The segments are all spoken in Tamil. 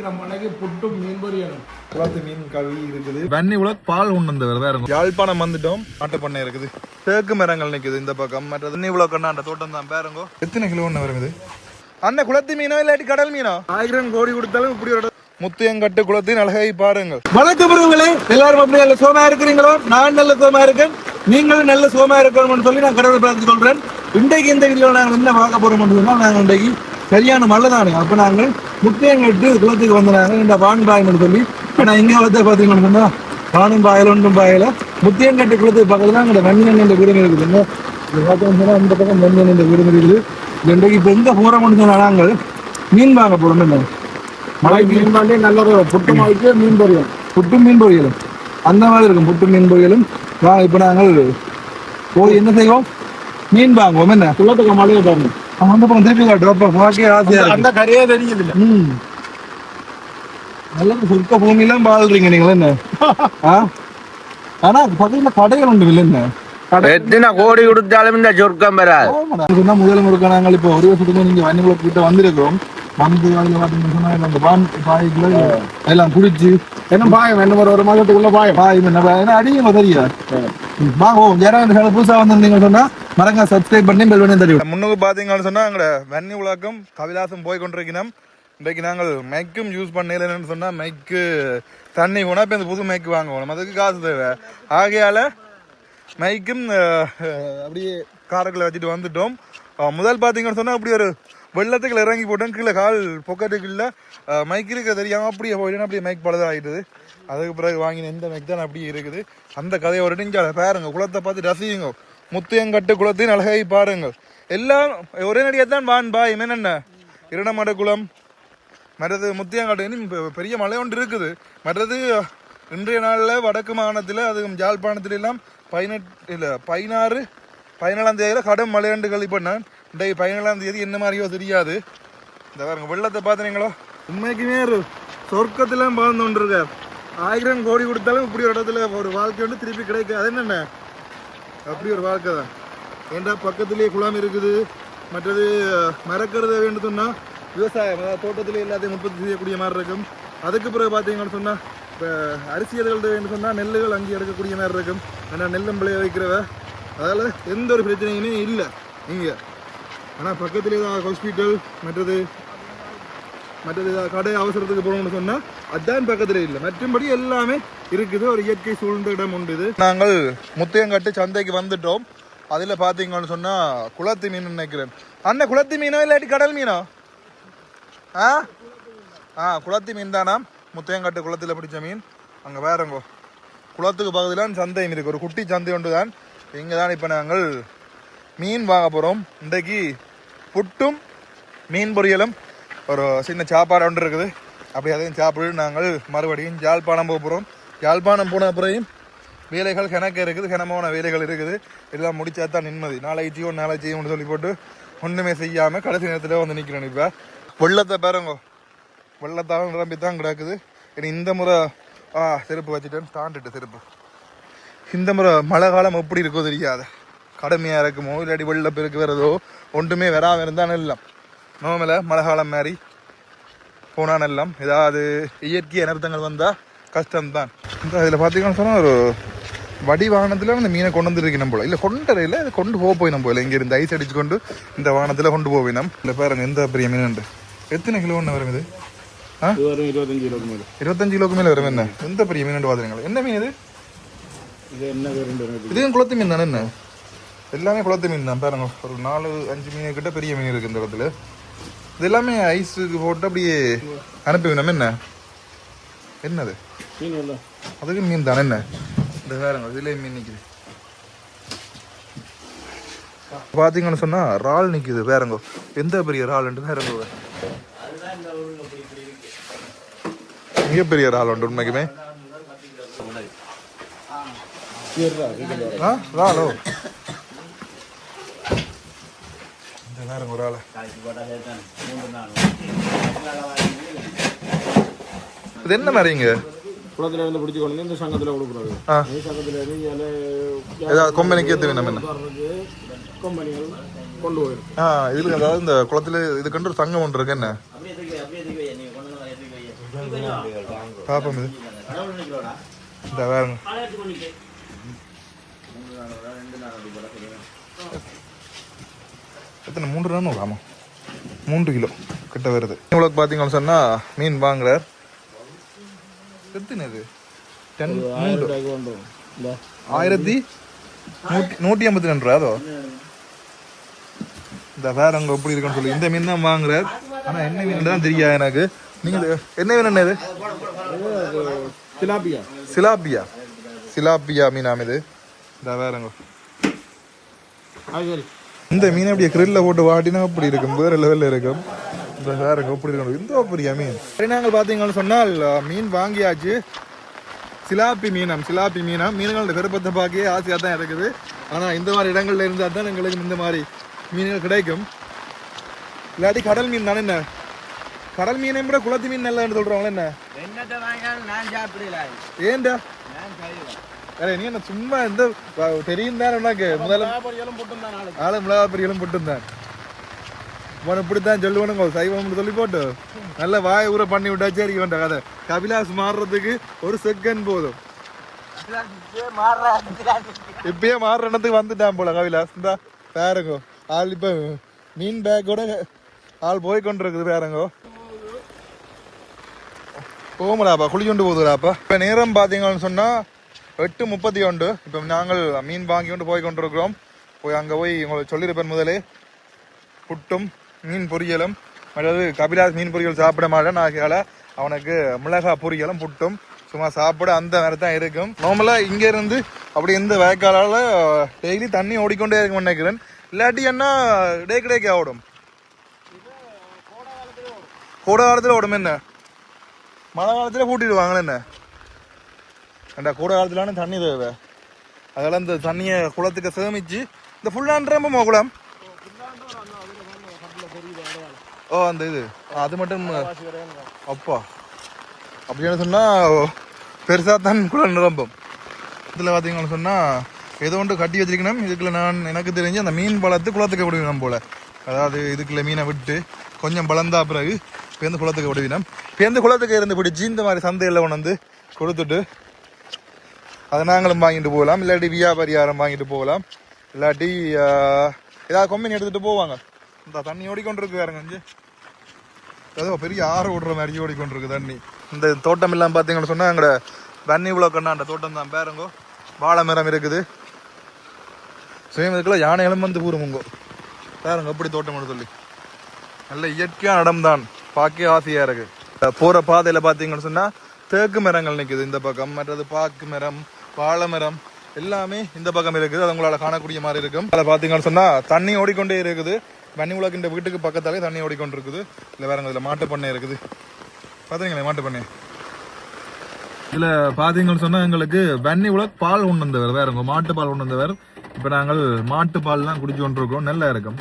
அடிக்கிற மலைக்கு புட்டும் மீன் பொரியணும் குளத்து மீன் கறி இருக்குது. வன்னி உலக பால் கொண்டு வந்தவர் வேற யாழ்ப்பாணம் வந்துட்டோம். நாட்டு பண்ணை இருக்குது. தேக்கு மரங்கள் நிக்குது இந்த பக்கம். மற்ற தண்ணி உலக கண்ணாண்ட தோட்டம் தான். பேருங்கோ எத்தனை கிலோ ஒன்று வருது அண்ணன் குளத்து மீனோ இல்லாட்டி கடல் மீனோ? ஆயிரம் கோடி கொடுத்தாலும் இப்படி ஒரு முத்தியங்கட்டு குளத்தின் அழகை பாருங்கள். வணக்கம் உறவுகளே. எல்லாரும் அப்படி நல்ல சோமா இருக்கிறீங்களோ? நான் நல்ல சோமா இருக்கேன். நீங்களும் நல்ல சோமா இருக்கணும்னு சொல்லி நான் கடவுளை பிரார்த்தி சொல்றேன் இன்றைக்கு இந்த வீடியோ நாங்கள் என்ன பார்க்க போறோம் சொன்னா நாங்கள் இன்றைக்கு சரியான மழை தானே அப்ப நாங்கள் முத்தையங்கட்டு குளத்துக்கு வந்தாங்க இந்த வான் பாயின்னு சொல்லி. ஆனா இங்க வந்து பாத்தீங்கன்னு சொன்னா வானும் பாயல ஒன்றும் பாயல. முத்தையங்கட்டு குளத்துக்கு பக்கத்துல அங்கே மண்ணியன் இந்த வீடு இருக்குதுங்க இது பார்த்தோம்னு இந்த பக்கம் மண்ணியன் இந்த வீடு இருக்குது. இன்றைக்கு இப்போ எங்க போறோம்னு சொன்னால் நாங்கள் மீன் வாங்க போகிறோம் என்ன? மழை மீன் பாண்டி நல்ல ஒரு புட்டு மாய்க்கு மீன் பொரியல். புட்டு மீன் பொரியலும் அந்த மாதிரி இருக்கும். புட்டு மீன் பொரியலும். வா இப்போ நாங்கள் போய் என்ன செய்வோம்? மீன் வாங்குவோம். என்ன? குளத்துக்கு மழையை பாருங்க அவன் வந்து அப்புறம் திருப்பி காட்டுவோம் அப்போ பார்க்க ஆசையா அந்த கரையே தெரியுது இல்ல ம். நல்ல சொர்க்க பூமியெல்லாம் வாழ்றீங்க நீங்கள் என்ன? ஆனா பக்கத்துல கடைகள் உண்டு இல்லை என்ன? எத்தனை கோடி கொடுத்தாலும் இந்த சொர்க்கம் வராது. முதல் முழுக்க நாங்கள் இப்போ ஒரு வருஷத்துக்கு நீங்க வன்னிகுளத்து கிட்ட வந்திருக்கிறோம் வந்து அதுல பாத்தீங்கன்னு சொன்னா இந்த பான் பாய்க்குள்ள எல்லாம் குடிச்சு என்ன பாயம் என்ன ஒரு ஒரு மாதத்துக்குள்ள பாயம்? பாய் என்ன பாய் என்ன அடிங்க தெரியா வாங்க யாராவது சேனல் புதுசா வந்திருந்தீங்க சொன்னா மறங்க சப்ஸ்கிரைப் பண்ணி பெல் பண்ணி தருவோம் முன்னுக்கு பார்த்தீங்கன்னு சொன்னா அங்கே வன்னி உலகம் கவிலாசம் போய் கொண்டிருக்கிறோம் இன்றைக்கு நாங்கள் மைக்கும் யூஸ் பண்ணலன்னு சொன்னா மைக்கு தண்ணி போனால் இப்போ இந்த புது மைக்கு வாங்குவோம். அதுக்கு காசு தேவை. ஆகையால மைக்கும் அப்படியே காரக்குள்ள வச்சுட்டு வந்துட்டோம். முதல் பார்த்தீங்கன்னு சொன்னா அப்படி ஒரு வெள்ளத்துக்குள்ள இறங்கி போட்டேன். கீழே கால் பொக்கெட்டுக்குள்ள மைக் இருக்க தெரியாமல் அப்படியே போயிட்டேன். அப்படியே மைக் பழுதாகிட்டுது அதுக்கு பிறகு வாங்கின இந்த மைக் தான் அப்படியே இருக்குது. அந்த கதையை ஒரு நெஞ்சால பாருங்க. குளத்தை பார்த்து ரசிங்க முத்தியங்கட்டு குளத்தின் அழகை பாருங்கள். எல்லாம் ஒரே நடிகை தான் வான் பாய். என்னென்ன இரண்டமட குளம். மற்றது முத்தியங்காட்டு. பெரிய மலை ஒன்று இருக்குது. மற்றது இன்றைய நாளில் வடக்கு மாகாணத்தில் அது யாழ்ப்பாணத்துல எல்லாம் பதினெட்டு இல்லை பதினாறு பதினேழாம் தேதியில் கடும் மழை என்று இன்றைக்கு பதினேழாம் தேதி என்ன மாதிரியோ தெரியாது. இந்த பாருங்க வெள்ளத்தை பார்த்துனீங்களோ உண்மைக்குமே ஒரு சொர்க்கத்திலாம் வாழ்ந்து கொண்டிருக்கார். ஆயிரம் கோடி கொடுத்தாலும் இப்படி ஒரு இடத்துல ஒரு வாழ்க்கை வந்து திருப்பி கிடைக்காது என்னென்ன? அப்படி ஒரு வாழ்க்கை தான். ஏன்டா பக்கத்துலேயே குளம் இருக்குது? மற்றது மறக்கிறது வேண்டு சொன்னால் விவசாயம் அதாவது தோட்டத்திலே எல்லாத்தையும் உற்பத்தி செய்யக்கூடிய மாதிரி இருக்கும். அதுக்கு பிறகு பார்த்தீங்கன்னு சொன்னால் இப்போ அரிசியல்கள் வேண்டும் சொன்னால் நெல்லுகள் அங்கே எடுக்கக்கூடிய மாதிரி இருக்கும். ஏன்னா நெல்லும் விளைய வைக்கிறவ அதால் எந்த ஒரு பிரச்சனையுமே இல்லை. இங்கே ஆனால் பக்கத்தில் ஏதாவது ஹாஸ்பிட்டல் மற்றது மற்றது ஏதாவது கடை அவசரத்துக்கு போகணும்னு சொன்னால் அதான் பக்கத்தில் இல்லை. மற்றும்படி எல்லாமே இருக்குது. ஒரு இயற்கை சூழ்ந்த இடம் உண்டு இது. நாங்கள் முத்தையங்காட்டு சந்தைக்கு வந்துட்டோம். அதில் பார்த்தீங்கன்னு சொன்னால் குளத்து மீன் நினைக்கிறேன். அண்ணன் குளத்து மீனோ இல்லாட்டி கடல் மீனோ? ஆ? ஆ குளத்து மீன் தானா? முத்தையங்காட்டு குளத்தில் பிடிச்ச மீன். அங்கே வேறங்கோ குளத்துக்கு பக்கத்தில் சந்தை இருக்குது ஒரு குட்டி சந்தை ஒன்று தான் இங்கே தான் இப்போ நாங்கள் மீன் வாங்க போகிறோம் இன்றைக்கு புட்டும் மீன் பொரியலும் ஒரு சின்ன சாப்பாடு ஒன்று இருக்குது. அப்படி அதையும் சாப்பிட்டு நாங்கள் மறுபடியும் யாழ்ப்பாணம் போக போகிறோம் யாழ்ப்பாணம் போன அப்புறம் வேலைகள் கணக்கு இருக்குது கனமான வேலைகள் இருக்குது. எல்லாம் முடிச்சா தான் நிம்மதி. நாளை செய்யும் நாளை செய்யும்னு சொல்லி போட்டு ஒன்றுமே செய்யாமல் கடைசி நேரத்தில் வந்து நிற்கிறேன் இப்போ. வெள்ளத்தை பாருங்க. வெள்ளத்தாலும் நிரம்பி தான் கிடக்குது. இனி இந்த முறை ஆ செருப்பு வச்சுட்டேன். தாண்டிட்டு செருப்பு. இந்த முறை மழை காலம் எப்படி இருக்கோ தெரியாது. கடுமையாக இருக்குமோ இல்லாட்டி வெள்ள பெருக்கு வரதோ ஒன்றுமே வராமல் இருந்தால் எல்லாம் நோமல மழை காலம் மாதிரி போனான் எல்லாம் ஏதாவது இயற்கை அனர்த்தங்கள் வந்தால் கஷ்டம்தான். இந்த இதில் பார்த்தீங்கன்னு சொன்னால் ஒரு வடி வாகனத்தில் அந்த மீனை கொண்டு வந்துருக்கணும் போல. இல்லை கொண்டு இல்லை இது கொண்டு போக போயினோம் போல. இங்கே இருந்து ஐஸ் அடிச்சு கொண்டு இந்த வாகனத்தில் கொண்டு போவினோம் இல்லை பாருங்க எந்த பெரிய மீன் எத்தனை கிலோ ஒன்று வரும் இது? ஆ? இருபத்தஞ்சு இருபது மேல. இருபத்தஞ்சு கிலோக்கு மேலே வரும் என்ன? எந்த பெரிய மீன் பார்த்துருங்களா என்ன மீன் இது? இது என்ன இதுவும் குளத்து மீன் தானே என்ன? எல்லாமே குளத்து மீன் தான். பாருங்க ஒரு நாலு அஞ்சு மீன் கிட்ட பெரிய மீன் இருக்கு இந்த இடத்துல. இது எல்லாமே ஐஸுக்கு போட்டு அப்படியே அனுப்பி நம்ம என்ன? என்னது? அதுக்கு மீன் தானே என்ன? இந்த வேறங்க இதுலேயே மீன் நிற்குது பார்த்தீங்கன்னு சொன்னா இறால் நிற்குது வேறங்க எந்த பெரிய இறால்ன்ட்டு வேறங்க மிகப்பெரிய இறால் உண்டு உண்மைக்குமே. இறாலோ இந்த வேறங்க ஒரு ஆளை. இது என்ன மாதிரிங்க குளத்துல இருந்து பிடிச்சி கொண்டு வந்து இந்த சங்கத்துல கொடுக்குறாரு. சங்கத்துல இருந்து ஏதாவது கொம்பனிக்கு ஏற்று வேணும் என்ன? கம்பெனிகள் கொண்டு போயிடும் ஆ இதுல அதாவது இந்த குளத்துல இது கண்டு ஒரு சங்கம் ஒன்று இருக்கு என்ன? பாப்போம் இது. இந்த வேறுங்க எத்தனை? மூன்று ரன் ஆமா. மூன்று கிலோ கிட்ட வருது. இவ்வளோக்கு பார்த்தீங்கன்னு சொன்னால் மீன் வாங்குறார். எத்தனை டென் ஆயிரத்தி நூற்றி நூற்றி ஐம்பத்தி ரெண்டு ரூபா அதோ? இந்த வேற அங்கே எப்படி இருக்குன்னு சொல்லி. இந்த மீன் தான் வாங்குறார். ஆனால் என்ன மீன் தான் தெரியாது எனக்கு. நீங்கள் என்ன மீன் என்ன இது? திலாப்பியா சிலாப்பியா. சிலாப்பியா மீனாம் இது. இந்த வேறங்க அது சரி. இந்த மீன் அப்படியே கிரில்ல போட்டு வாட்டினா அப்படி இருக்கும். வேற லெவல்ல இருக்கும். இந்த வேறங்க அப்படி இருக்கும். இந்த பெரிய மீன். நாங்கள் பார்த்தீங்கன்னு சொன்னால் மீன் வாங்கியாச்சு. சிலாப்பி மீனம் சிலாப்பி மீனம். மீன்களோட விருப்பத்தை பார்க்க ஆசையாக தான் இருக்குது. ஆனால் இந்த மாதிரி இடங்கள்ல இருந்தால் தான் எங்களுக்கு இந்த மாதிரி மீன்கள் கிடைக்கும். இல்லாட்டி கடல் மீன் தானே என்ன? கடல் மீனை விட குளத்து மீன் நல்லன்னு சொல்கிறவங்களே என்ன? என்னத்தை வாங்கினாலும் நான் சாப்பிடல ஏன்டா நான் செய்வேன் அரே நீ என்ன சும்மா இந்த தெரியும் தானே உனக்கு? முதல்ல ஆளு மிளகா பிரியலும் போட்டுருந்தேன். உன இப்படித்தான் சொல்லுவானுங்க சைவம்னு சொல்லி போட்டு. நல்ல வாய ஊற பண்ணி விட்டா சரி இவன்ட கதை. கபிலாஸ் மாறுறதுக்கு ஒரு செகண்ட் போதும். இப்பயே மாறுற இடத்துக்கு வந்துட்டான் போல கபிலாஸ். இந்த பேருங்கோ ஆள் இப்ப மீன் பேக்கோட ஆள் போய் கொண்டிருக்குது பேருங்கோ. போகலாப்பா குளிக்கொண்டு போகுதுலாப்பா இப்போ நேரம் பார்த்தீங்கன்னு சொன்னால் எட்டு முப்பத்தி ஒன்று. இப்போ நாங்கள் மீன் வாங்கி கொண்டு போய் கொண்டிருக்கிறோம். போய் அங்கே போய் உங்களுக்கு சொல்லியிருப்பேன் முதலே. புட்டும் மீன் பொரியலும் அதாவது கபிலாஸ் மீன் பொரியல் சாப்பிட மாட்டேன். ஆகையால அவனுக்கு மிளகா பொரியலும் புட்டும் சும்மா சாப்பிட அந்த மாதிரி தான் இருக்கும் நார்மலாக இங்கேருந்து அப்படி இந்த வயக்காலால் டெய்லி தண்ணி ஓடிக்கொண்டே இருக்கும் நினைக்கிறேன். இல்லாட்டி என்ன டேக்கு டேக்கே ஓடும். கோடை காலத்தில் ஓடும் என்ன? மழை காலத்தில் பூட்டிடுவாங்களே என்ன? அந்த கூட காலத்திலான தண்ணி தேவை. அதெல்லாம் இந்த தண்ணியை குளத்துக்கு சேமிச்சு இந்த ஃபுல்லான்றமோ குளம். ஓ அந்த இது. ஆ, அது மட்டும் அப்பா. அப்படின்னு சொன்னால் பெருசாக தான் குளம் நிரம்பும். இதில் பார்த்தீங்கன்னு சொன்னால் ஏதோ ஒன்று கட்டி வச்சிருக்கணும். இதுக்குள்ள நான் எனக்கு தெரிஞ்சு அந்த மீன் பழத்து குளத்துக்கு விடுவினம் போல. அதாவது இதுக்குள்ள மீனை விட்டு கொஞ்சம் பலந்தா பிறகு பேருந்து குளத்துக்கு விடுவினம். பேருந்து குளத்துக்கு இருந்து பிடிச்சி இந்த மாதிரி சந்தையில் கொண்டு வந்து கொடுத்துட்டு அதை நாங்களும் வாங்கிட்டு போகலாம். இல்லாட்டி வியாபாரியாரம் வாங்கிட்டு போகலாம். இல்லாட்டி ஏதாவது கொம்பினி எடுத்துட்டு போவாங்க. இந்த தண்ணி ஓடிக்கொண்டிருக்கு வேறங்க இங்கே ஏதோ பெரிய ஆறு ஓடுற மாதிரி ஓடிக்கொண்டிருக்கு தண்ணி. இந்த தோட்டம் எல்லாம் பார்த்தீங்கன்னு சொன்னால் எங்களோட தண்ணி இவ்வளோ கண்ணாண்ட தோட்டம் தான். பேருங்கோ வாழை மரம் இருக்குது. சுயமதுக்குள்ள யானைகளும் வந்து கூறுமுங்கோ. பாருங்க எப்படி தோட்டம் சொல்லி. நல்ல இயற்கையான இடம் தான். பார்க்க ஆசையாக இருக்குது போகிற பாதையில் பார்த்தீங்கன்னு சொன்னால் தேக்கு மரங்கள் நிற்குது இந்த பக்கம். மற்றது பாக்கு மரம் வாழை மரம் எல்லாமே இந்த பக்கம் இருக்குது. அது உங்களால் காணக்கூடிய மாதிரி இருக்கும். அதில் பார்த்தீங்கன்னு சொன்னால் தண்ணி ஓடிக்கொண்டே இருக்குது. வன்னி உலகின்ற வீட்டுக்கு பக்கத்தாலே தண்ணி ஓடிக்கொண்டு இருக்குது இல்லை வேறங்க இதில் மாட்டு பண்ணை இருக்குது. பார்த்துங்களேன் மாட்டு பண்ணை? இதுல சொன்னால் எங்களுக்கு வன்னி உலக் பால் கொண்டு வந்தவர். வேறங்க மாட்டு பால் கொண்டு வந்தவர். இப்போ நாங்கள் மாட்டு பால்லாம் குடிச்சு கொண்டிருக்கோம் நல்லா இருக்கும்.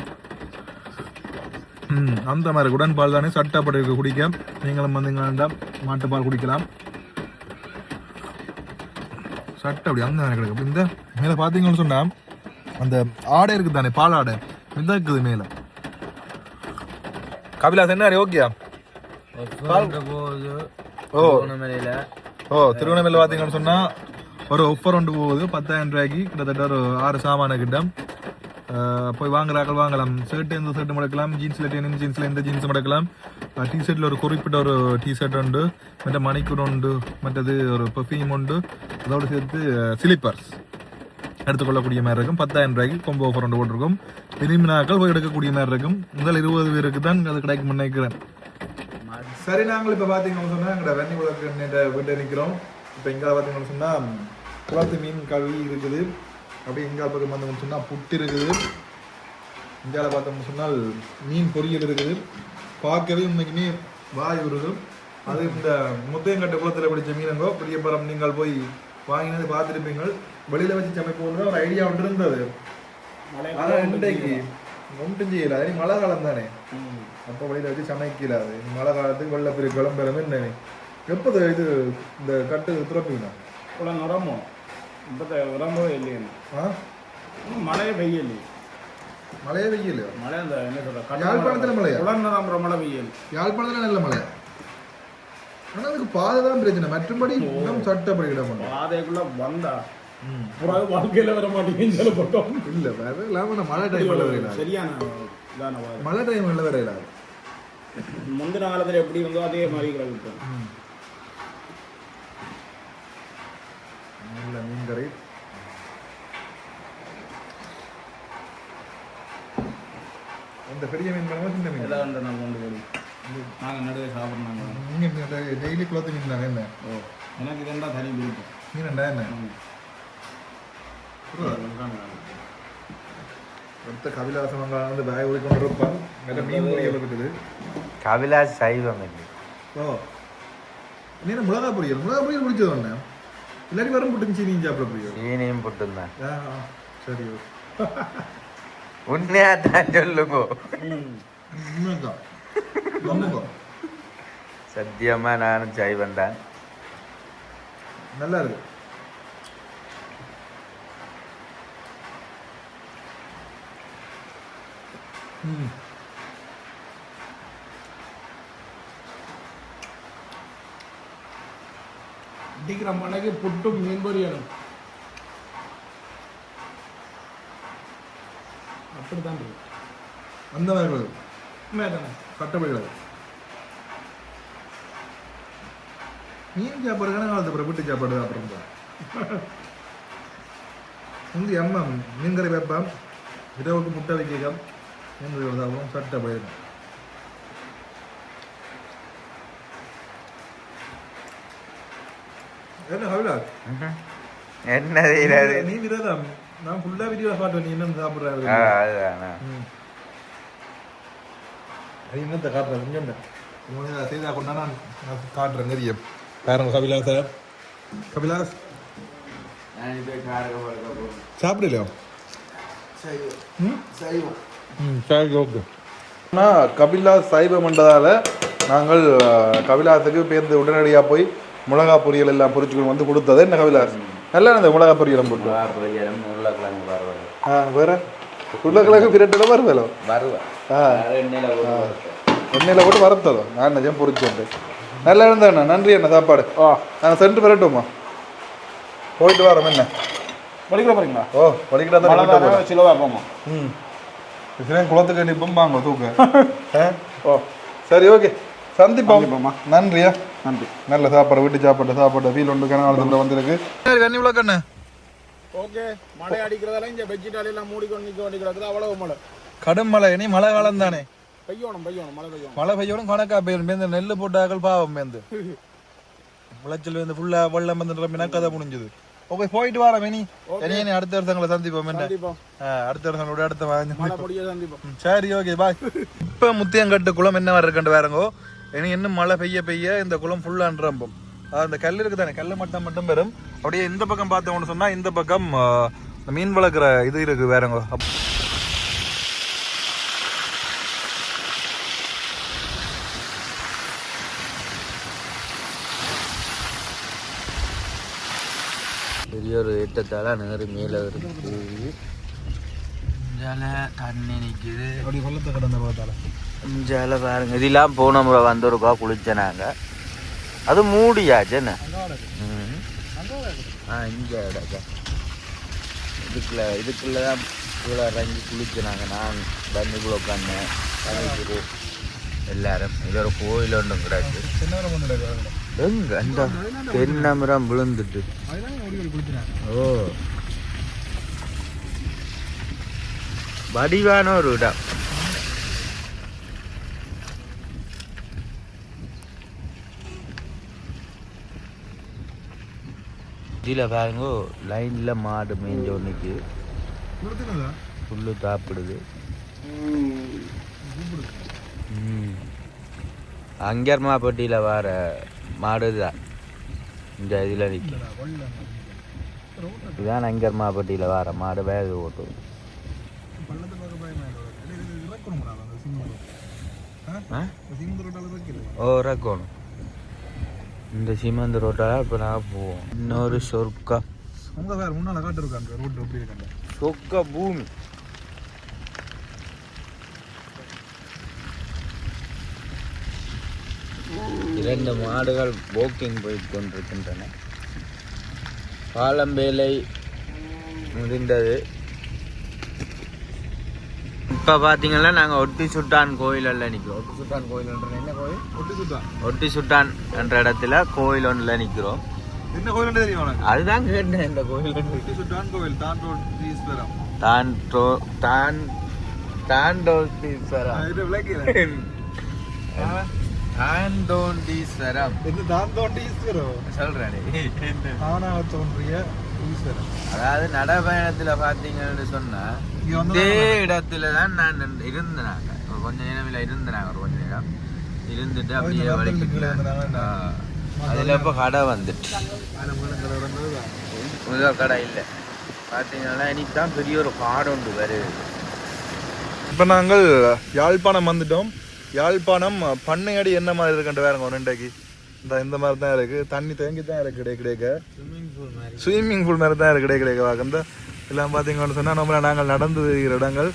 ம் அந்த மாதிரி உடன்பால் தானே சட்டப்படி குடிக்க. நீங்களும் வந்தீங்கன்னா மாட்டுப்பால் குடிக்கலாம். சட்டை அப்படி அந்த கிடக்கு. இந்த மேலே பார்த்தீங்கன்னு சொன்னா அந்த ஆடை இருக்குது தானே பால் ஆடை. இந்த இருக்குது மேலே. கபிலாஸ் என்ன ஓகேயா? ஓ. ஓ திருவண்ணாமலை பார்த்தீங்கன்னு சொன்னா ஒரு ஒஃபர் ஒன்று போகுது பத்தாயிரம் ரூபாய்க்கு கிட்டத்தட்ட ஒரு ஆறு சாமான கிட்ட போய் வாங்குறாக்கள் வாங்கலாம். ஷர்ட் எந்த ஷர்ட் மடக்கலாம் ஜீன்ஸ்ல டெனிம் ஜீன்ஸ்ல எந்த ஜீன்ஸ் மடக்கலாம். டி ஷர்ட்ல ஒரு குறிப்பிட்ட ஒரு டி ஷர்ட் உண்டு மற்ற மணிக்கூர் உண்டு மற்றது ஒரு பர்ஃப்யூம் உண்டு அதோடு சேர்த்து ஸ்லிப்பர்ஸ் எடுத்துக்கொள்ளக்கூடிய மாதிரி இருக்கும் பத்தாயிரம் ரூபாய்க்கு கொம்போ ஆஃபர் ஒன்று போட்டிருக்கும் விரும்பினாக்கள் போய் எடுக்கக்கூடிய மாதிரி இருக்கும் முதல் இருபது பேருக்கு தான் அது கிடைக்கும் நினைக்கிறேன் சரி நாங்கள் இப்போ பார்த்தீங்கன்னு சொன்னால் எங்களோட வெண்ணி உலக வீட்டை நிற்கிறோம் இப்போ இங்கே பார்த்தீங்கன்னு சொன்னால் குளத்து மீன் கழுவி இருக்குது அப்படியே இங்கே பக்கம் பார்த்தோம்னு சொன்னால் புட்டு இருக்குது இந்தியாவில் பார்த்தோம்னு சொன்னால் மீன் பொரியல் இருக்குது பார்க்கவே உண்மைக்குமே வாய் வருது அது இந்த முத்தையங்கட்ட குளத்தில் பிடிச்ச மீனங்கோ பெரிய பரம் நீங்கள் போய் வாங்கினது பார்த்துருப்பீங்கள். வெளியில் வச்சு சமைப்போம்னு ஒரு ஐடியா ஒன்று இருந்தது. ஆனால் இன்றைக்கு ஒன்றும் செய்யல. அது மழை காலம் தானே அப்போ வெளியில் வச்சு சமைக்கல அது இனி மழை காலத்துக்கு வெள்ள பெரிய கிளம்புறமே என்ன எப்போ இது இந்த கட்டு துறப்பீங்க? கூட நிறமோ இப்போ நிறம்பவே இல்லையே. மழையே பெய்யல மழையே வெயில். மழை அந்த என்ன சொல்ற யாழ்ப்பாணத்துல? குளம் நிரம்புற மழை பெய்யல் யாழ்ப்பாணத்தில் நல்ல மழை. ஆனா அதுக்கு பாதை தான் பிரச்சனை. மற்றபடி இன்னும் சட்டப்படி இட மாட்டோம் பாதைக்குள்ள வந்தா புறாது வாழ்க்கையில வர மாட்டேங்குன்னு சொல்லப்பட்டோம். இல்ல வேற இல்லாம மழை டைம்ல வரையில சரியான. மழை டைம்ல வரையில முந்தின காலத்துல எப்படி இருந்தோ அதே மாதிரி கிடக்கும் நல்ல மீன் கறி இந்த பெரிய மீன் வேணுமா சின்ன மீன்? ஏதாவது நம்ம கொண்டு போய் நாங்கள் நடுவே சாப்பிட்றாங்க நீங்க. டெய்லி குளத்து மீன் தானே என்ன? ஓ எனக்கு இதெல்லாம் தனி பிடிக்கும் மீன் என்ன? என்ன அடுத்த கபிலாசம் அங்க வந்து பேக் ஓடி கொண்டு இருப்பான் நல்ல மீன் பொரியல் இருக்குது. கபிலாஸ் சைவம் இல்லை ஓ. நீ என்ன மிளகா பொரியல்? மிளகா பொரியல் பிடிச்சது ஒண்ணு இல்லாட்டி வரும் புட்டு சீனி சாப்பிட பொரியல் சீனியும் புட்டும்தான். ஆ, ஆ, சரி உண்மையா தான் சொல்லுங்க. சத்தியமா நானும் சைவம் தான். நல்லா இருக்கு. அடிக்கிற மலைக்கு புட்டும் மீன் பொரியலும். அப்படித்தான் இருக்கு. அந்த மாதிரி உள்ளது உண்மையாதானே? கட்டப்படுகிறது மீன் சாப்பாடு காலத்து அப்புறம் வீட்டு சாப்பாடு அப்புறம் தான் முந்தி அம்மா மீன் கறி வைப்பான் இரவுக்கு முட்டை வைக்கலாம் மீன் கறி வந்தாலும் சட்டை போயிடும் என்ன ஹவிலா என்ன நீ விரதம் நான் ஃபுல்லா வீடியோ காட்டுவேன் நீ என்ன சாப்பிட்றாரு ஆ, அதுதானா. அது என்னத்தை காட்டுறேன் இங்கே உங்களை செய்தா கொண்டா நான் நான் காட்டுறேன். நிறைய. பேரன் கபிலாஸ் கபிலாஸ் சாப்பிடலையோ? சரி ஓகே. கபிலாஸ் சைவம் என்றதால நாங்கள் அஹ், கபிலாஸுக்கு பேருந்து உடனடியாக போய் மிளகா பொரியல் எல்லாம் பொரிச்சுக்கணும் வந்து கொடுத்தது. என்ன கபிலாஸ்? நல்லா இந்த மிளகா பொரியலும் போட்டு. உருளைக்கிழங்கு வருவது ஆ வேற? உருளைக்கிழங்கு பிரட்டில் வருவேலோ வருவேன் ஆ. எண்ணெயில் போட்டு வறுத்ததோ? நான் நிஜம் பொரிச்சோண்டு நல்லா இருந்தாண்ணா நன்றி அண்ணா சாப்பாடு. ஓ நான் சென்று வரட்டுமா? போயிட்டு வரோம் என்ன? படிக்கிற போறீங்களா ஓ மழை தான் தானே சிலவா போமா? ம். இதுலேயும் குளத்துக்கு நிற்போம் வாங்க தூக்க. ஆ? ஓ. சரி ஓகே. சந்திப்போம். நன்றியா? நன்றி. நல்ல சாப்பாடு வீட்டு சாப்பாடு சாப்பாடு. வீல் ஒன்று கனகாலத்தில் வந்திருக்கு. சரி கண்ணி விளக்கண்ணு? ஓகே. மழை அடிக்கிறதால இங்க வெஜிடால எல்லாம் மூடிக்கொண்டு நிக்க வேண்டி கிடக்குது. அவ்வளவு மழை. கடும் மழை. இனி மழை காலம் தானே? பெய்யணும் பெய்யணும் மழை பெய்யணும். மழை பெய்யோடும் கணக்கா பெய்யும் இந்த நெல் போட்டாக்கள் பாவம் பேந்து விளைச்சல் வந்து ஃபுல்லா வெள்ளம் வந்து கதை முடிஞ்சது ஓகே போயிட்டு வரோம் இனி. இனி அடுத்த வருஷங்களை சந்திப்போம். என்ன? அடுத்த வருஷங்களோட அடுத்த சந்திப்போம். சரி ஓகே பாய் இப்போ முத்தியங்கட்டு குளம் என்ன வர இருக்குன்னு வேறங்கோ இனி இன்னும் மழை பெய்ய பெய்ய இந்த குளம் ஃபுல்லாக நிரம்பும் அந்த கல் இருக்கு தானே கல் மட்டும் மட்டும் பெறும். அப்படியே இந்த பக்கம் பார்த்தோம்னு சொன்னா இந்த பக்கம் மீன் வளர்க்குற இது இருக்கு வேறங்கோ பெரிய ஒரு ஏற்றத்தால நேரு மேலே இருக்கு இஞ்சால தண்ணி நிற்குது அப்படி வெள்ளத்தை கடந்த பார்த்தால இஞ்சால பாருங்க. இதெல்லாம் போன முறை வந்தொருக்கா குளிச்சனாங்க அது மூடியாச்சு என்ன? ஆ இங்கே இதுக்குள்ள இதுக்குள்ள தான் இவ்வளோ இறங்கி குளிச்சனாங்க நான் தண்ணிக்குள்ள உட்காந்து தண்ணிக்கு எல்லாரும். இது ஒரு கோயில் ஒன்றும் கிடக்கு. எங்க? அந்த தென்னமரம் விழுந்துட்டு. ஓ. வடிவான ஒரு இடம். இதில் பாருங்க லைனில் மாடு மேய்ஞ்ச ஒன்றுக்கு புல்லு சாப்பிடுது ம். அங்கர்மாப்பட்டியில் வர மாடு தான். இந்த இதில் நிற்கும் இதுதான் அங்கர்மாப்பட்டியில் வர மாடு வேக ஓட்டும் பள்ளத்தை பார்க்க இந்த சிமெண்ட் ரோட்டால் இப்போ நான் போவோம் இன்னொரு சொர்க்கம் உங்க வேற முன்னால காட்டு இருக்காங்க ரோட்டு எப்படி இருக்காங்க சொர்க்க பூமி. இரண்டு மாடுகள் வாக்கிங் போய் கொண்டிருக்கின்றன. பாலம்பேலை முடிந்தது. இப்போ பார்த்தீங்கன்னா நாங்கள் ஒட்டி சுட்டான் கோயிலில் நிற்கிறோம் ஒட்டி சுட்டான் கோயில்ன்ற என்ன கோயில்? ஒட்டி சுத்தா ஒட்டி சுட்டான் என்ற இடத்துல கோயில் ஒன்றில் நிற்கிறோம் என்ன கோயில் தெரியும் அதுதான் கேட்டேன் இந்த கோயில் ஒட்டி சுட்டான் கோவில் தான் ஈஸ்வரம் தான் டோ- தான் இது விளக்கில. தாண்டோண்டீஸ்வரம் இது தான் தோண்டி ஈஸ்வரம் சொல்றேன் தானாக தோன்றிய ஈஸ்வரம் அதாவது நடைபயணத்துல பாத்தீங்கன்னு சொன்னா இங்க வந்து இதே இடத்துல தான் நான் இருந்தேனாங்க ஒரு கொஞ்ச நேரம் இருந்தேனாங்க ஒரு கொஞ்ச நேரம் இருந்துட்டு அப்படியே வலிக்கிட்டு. அதுல இப்ப கடை வந்துட்டு முதல் கடை இல்லை பாத்தீங்கன்னா இன்னைக்கு தான் பெரிய ஒரு காடு ஒன்று வருது இப்போ நாங்கள் யாழ்ப்பாணம் வந்துட்டோம் யாழ்ப்பாணம் பண்ணையடி என்ன மாதிரி இருக்குன்ட்டு வேறங்க ஒரு ரெண்டைக்கு இந்த இந்த மாதிரி தான் இருக்கு தண்ணி தேங்கி தான் இருக்கு கிடைக்க கிடைக்க ஸ்விம்மிங் பூல் மாதிரி தான் இருக்கு கிடைக்க கிடைக்க வாங்க இந்த எல்லாம் பார்த்தீங்கன்னு சொன்னால் நம்ம நாங்கள் நடந்து வருகிற இடங்கள்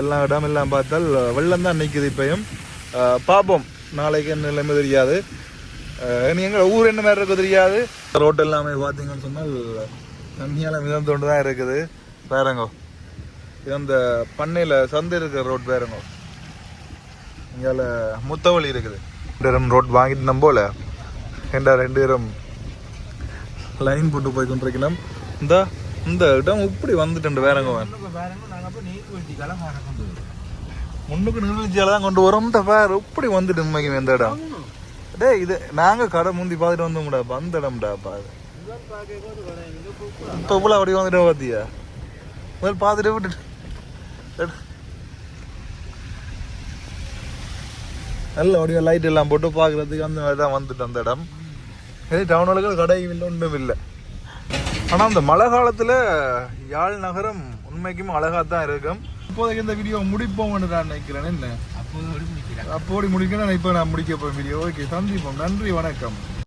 எல்லாம் இடம் எல்லாம் பார்த்தால் வெள்ளம் தான் நிற்குது இப்பையும். பார்ப்போம். நாளைக்கு என்ன நிலைமை தெரியாது. இனி எங்கள் ஊர் என்ன மாதிரி இருக்கோ தெரியாது. ரோட் எல்லாமே பார்த்தீங்கன்னு சொன்னால் தண்ணியால் மிதம் கொண்டு தான் இருக்குது. வேறங்கோ. இது அந்த பண்ணையில் சந்தை இருக்கிற ரோட் வேறங்கோ. இங்கால முத்தவழி இருக்குது. ரெண்டு ரோட் வாங்கிட்டு நம்போல ரெண்டா ரெண்டு பேரும் லைன் போட்டு போய் கொண்டிருக்கணும் இந்த இந்த இடம் இப்படி வந்துட்டு வேறங்க முன்னுக்கு நிர்வகிச்சால தான் கொண்டு வரோம் இந்த வேற இப்படி வந்துட்டு உண்மைக்கு இந்த இடம். டேய் இது நாங்க கடை முந்தி பார்த்துட்டு வந்தோம்டா அந்த இடம்டா பாரு. இப்ப இவ்வளவு அப்படி வந்துட்டு பாத்தியா? முதல் பார்த்துட்டு விட்டுட்டு. நல்ல அப்படியே லைட் எல்லாம் போட்டு பார்க்கறதுக்கு அந்த மாதிரி தான் வந்துட்டு அந்த இடம். இதே டவுனுக்கு கடையும் இல்லை ஒன்றும் இல்லை ஆனால் அந்த மழை காலத்தில் யாழ் நகரம் உண்மைக்கும் அழகாக தான் இருக்கும். இப்போதைக்கு இந்த வீடியோ முடிப்போம்னு நான் நினைக்கிறேன். என்ன? அப்போது முடிக்கிறேன் அப்போடி முடிக்கணும் இப்போ நான் முடிக்க போகிறேன் வீடியோ ஓகே சந்திப்போம். நன்றி வணக்கம்.